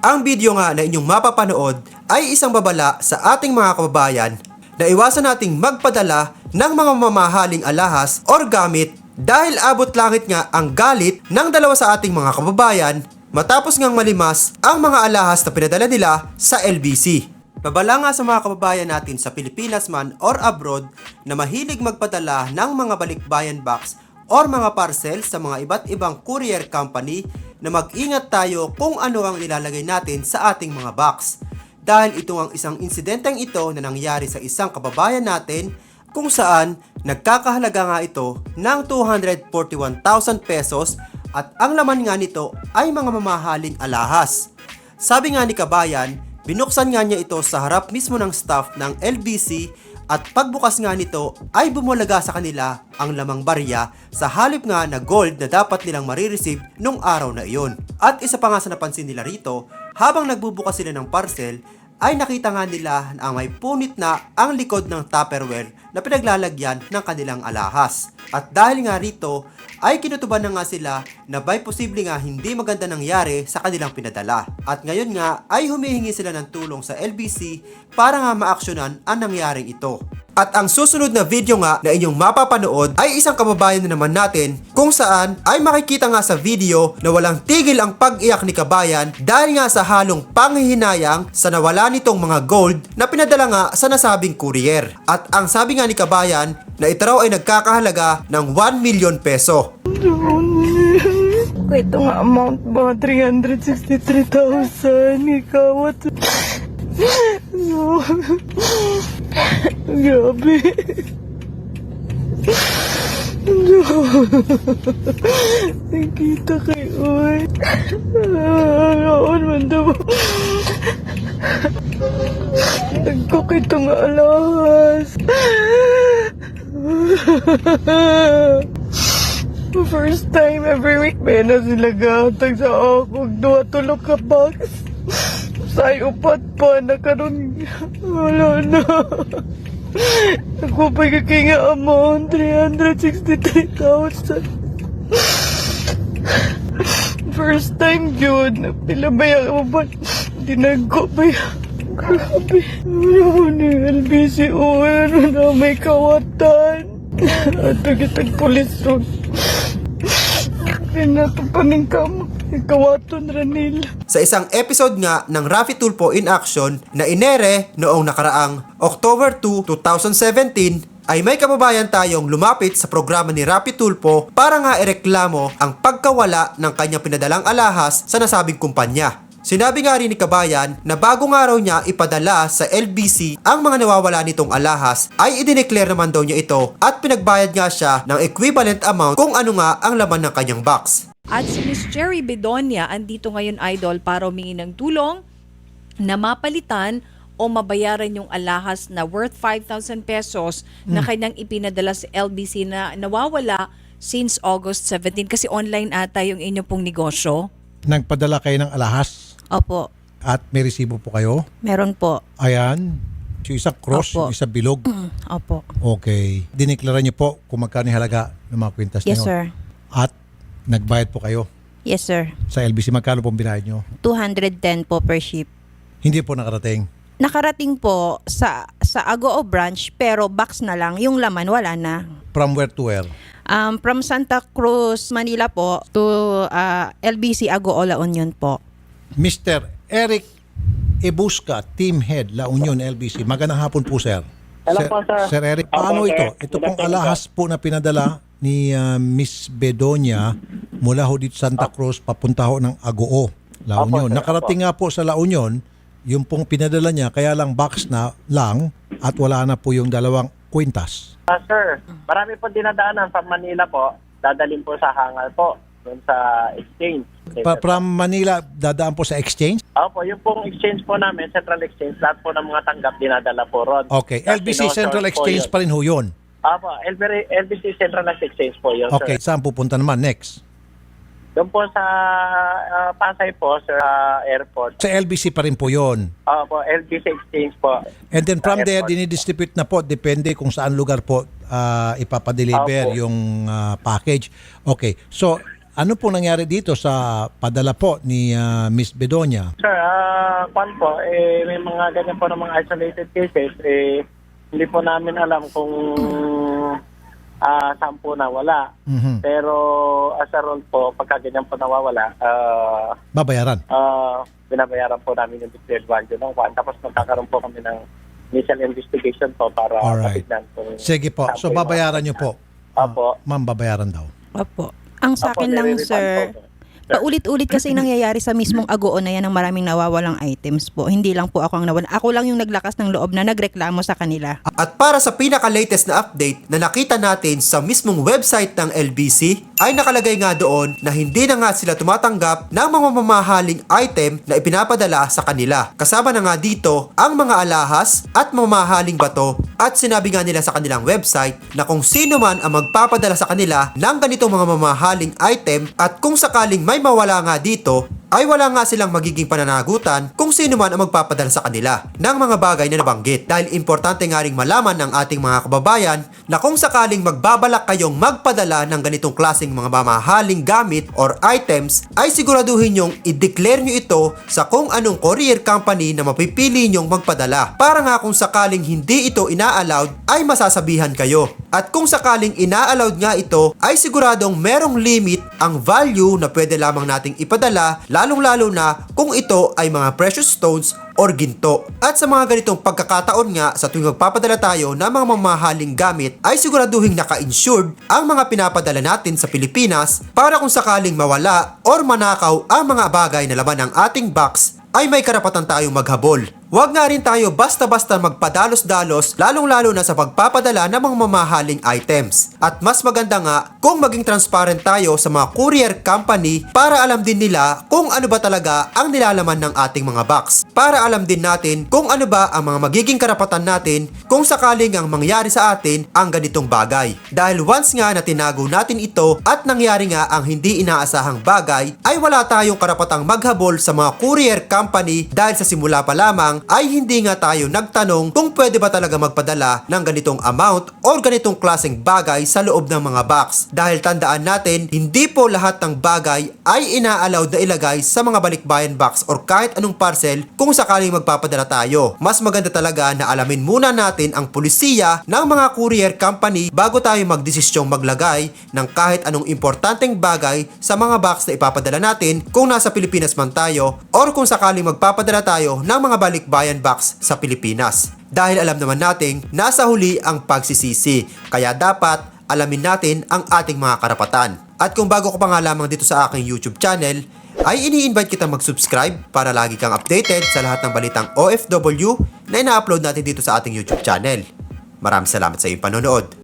Ang video nga na inyong mapapanood ay isang babala sa ating mga kababayan na iwasan nating magpadala ng mga mamahaling alahas or gamit dahil abot langit nga ang galit ng dalawa sa ating mga kababayan matapos ngang malimas ang mga alahas na pinadala nila sa LBC. Babala nga sa mga kababayan natin sa Pilipinas man or abroad na mahilig magpadala ng mga balikbayan box or mga parcel sa mga iba't ibang courier company na mag-ingat tayo kung ano ang ilalagay natin sa ating mga box. Dahil ito ang isang insidenteng ito na nangyari sa isang kababayan natin kung saan nagkakahalaga nga ito ng 241,000 pesos at ang laman nga nito ay mga mamahaling alahas. Sabi nga ni Kabayan, binuksan nga niya ito sa harap mismo ng staff ng LBC at pagbukas nga nito ay bumulaga sa kanila ang lamang barya sa halip nga na gold na dapat nilang marireceive nung araw na iyon. At isa pa nga sa napansin nila rito, habang nagbubukas sila ng parcel, ay nakita nga nila na may punit na ang likod ng Tupperware na pinaglalagyan ng kanilang alahas. At dahil nga rito, ay kinutuban na nga sila na by posible nga hindi maganda nangyari sa kanilang pinadala. At ngayon nga ay humihingi sila ng tulong sa LBC para nga maaksyonan ang nangyaring ito. At ang susunod na video nga na inyong mapapanood ay isang kababayan na naman natin kung saan ay makikita nga sa video na walang tigil ang pag-iyak ni kabayan dahil nga sa halong panghihinayang sa nawala nitong mga gold na pinadala nga sa nasabing courier. At ang sabi nga ni kabayan na ito raw ay nagkakahalaga ng 1 million peso. Ito nga amount ba? 363,000. Ikaw, what? No. Grabe. No. Nakita kay Uy. Noon man daw. Nagkukito nga alahas. First time every week may na sila gatag sa ako. Duwa tulog ka box. Say upat pa na karon wala na. Nagpapay ka kay nga amount 363,000. First time yun. Pila ba yung ba? Dinagko ba yan? Grabe. Ano ni LBC o ano na may kawatan. Ato kitag pulis ron. Pa ning kam. Ikawaton ra nila. sa isang episode nga ng Rafi Tulpo in Action na inere noong nakaraang October 2, 2017 ay may kababayan tayong lumapit sa programa ni Rapi Tulpo para nga ireklamo ang pagkawala ng kanyang pinadalang alahas sa nasabing kumpanya. Sinabi nga rin ni Kabayan na bago nga raw niya ipadala sa LBC ang mga nawawala nitong alahas ay idineclare naman daw niya ito at pinagbayad nga siya ng equivalent amount kung ano nga ang laman ng kanyang box. At si Miss Cherry Bedonia andito ngayon idol para humingi ng tulong na mapalitan o mabayaran yung alahas na worth 5,000 pesos na kanyang ipinadala sa LBC na nawawala since August 17 kasi online ata yung inyo pong negosyo. nagpadala kayo ng alahas Opo, at may resibo po kayo. meron po. Ayan. Yung isa cross, Opo. yung isa bilog. Opo. Okay. Dineklara niyo po kung magkano halaga ng mga kwintas Yes, yun. sir. At nagbayad po kayo Yes, sir. sa LBC. Magkano po binayad nyo? 210 po per ship. Hindi po nakarating. Nakarating po sa sa Agoo branch pero box na lang, yung laman wala na. From where to where? Um, from Santa Cruz, Manila po to uh, LBC Agoo La Union po. Mr. Eric Ebuska, Team Head, La Union, LBC. Magandang hapon po, sir. Hello po, sir. Sir Eric, paano sir. ito? Ito Good pong afternoon, alahas po na pinadala ni uh, Miss Bedonia mula ho dito Santa Cruz papunta ho ng Agoo, La Union. sir. Nakarating nga po sa La Union, yung pong pinadala niya, kaya lang box na lang at wala na po yung dalawang kwintas. Ah, sir, marami po dinadaanan sa Manila po. Dadalhin po sa hangar po. Doon sa exchange. Pa- from Manila, dadaan po sa exchange? Opo, yung pong exchange po namin, Central Exchange, lahat po ng mga tanggap dinadala po ron. Okay. LBC Central po Exchange yun. pa rin ho yun. Opo, LBC, LBC Central Exchange po yun, Okay. sir. Saan pupunta naman next? Doon po sa ah, Pasay po, sir, ah, airport. Sa LBC pa rin po yun. Opo, LBC Exchange po. And then from Sa there, airport. dinidistribute na po, depende kung saan lugar po ah, ipapadeliver Opo. yung ah, package. Okay, so ano po nangyari dito sa padala po ni ah, Miss Bedonia? Sir, ah, kwan po, eh, may mga ganyan po ng mga isolated cases, eh, hindi po namin alam kung ah saan po nawala. Mhm. Pero as a rule po, pagka ganyan po nawawala, ah Babayaran. ah, binabayaran po namin yung declared value ng. Tapos magkakaroon po kami ng initial investigation po para Alright. matignan kung Sige po. So babayaran niyo po. Opo. Ma'am, babayaran daw. Opo. Ang sa Opo, akin lang, sir, po. Paulit-ulit kasi nangyayari sa mismong agoon na yan ng maraming nawawalang items po. Hindi lang po ako ang nawala. Ako lang yung naglakas ng loob na nagreklamo sa kanila. At para sa pinaka-latest na update na nakita natin sa mismong website ng LBC, ay nakalagay nga doon na hindi na nga sila tumatanggap ng mga mamahaling item na ipinapadala sa kanila. Kasama na nga dito ang mga alahas at mamahaling bato at sinabi nga nila sa kanilang website na kung sino man ang magpapadala sa kanila ng ganitong mga mamahaling item at kung sakaling may mawala nga dito, ay wala nga silang magiging pananagutan kung sino man ang magpapadala sa kanila ng mga bagay na nabanggit. Dahil importante nga ring malaman ng ating mga kababayan na kung sakaling magbabalak kayong magpadala ng ganitong klaseng mga mamahaling gamit or items, ay siguraduhin nyong i-declare nyo ito sa kung anong courier company na mapipili nyong magpadala. Para nga kung sakaling hindi ito ina-allowed, ay masasabihan kayo. At kung sakaling ina-allowed nga ito, ay siguradong merong limit ang value na pwede lamang nating ipadala, lalong-lalo na kung ito ay mga precious stones or ginto. At sa mga ganitong pagkakataon nga sa tuwing magpapadala tayo ng mga mamahaling gamit ay siguraduhin naka-insured ang mga pinapadala natin sa Pilipinas para kung sakaling mawala or manakaw ang mga bagay na laman ng ating box ay may karapatan tayong maghabol. Huwag nga rin tayo basta-basta magpadalos-dalos lalong-lalo na sa pagpapadala ng mga mamahaling items. At mas maganda nga kung maging transparent tayo sa mga courier company para alam din nila kung ano ba talaga ang nilalaman ng ating mga box. Para alam din natin kung ano ba ang mga magiging karapatan natin kung sakaling ang mangyari sa atin ang ganitong bagay. Dahil once nga na tinago natin ito at nangyari nga ang hindi inaasahang bagay ay wala tayong karapatang maghabol sa mga courier company dahil sa simula pa lamang ay hindi nga tayo nagtanong kung pwede ba talaga magpadala ng ganitong amount or ganitong klaseng bagay sa loob ng mga box. Dahil tandaan natin, hindi po lahat ng bagay ay ina-allowed na ilagay sa mga balikbayan box or kahit anong parcel kung sakaling magpapadala tayo. Mas maganda talaga na alamin muna natin ang pulisiya ng mga courier company bago tayo magdesisyong maglagay ng kahit anong importanteng bagay sa mga box na ipapadala natin kung nasa Pilipinas man tayo or kung sakaling magpapadala tayo ng mga balikbayan box sa Pilipinas. Dahil alam naman nating nasa huli ang pagsisisi, kaya dapat alamin natin ang ating mga karapatan. At kung bago ko pa nga lamang dito sa aking YouTube channel, ay ini-invite kita mag-subscribe para lagi kang updated sa lahat ng balitang OFW na ina-upload natin dito sa ating YouTube channel. Maraming salamat sa iyong panonood.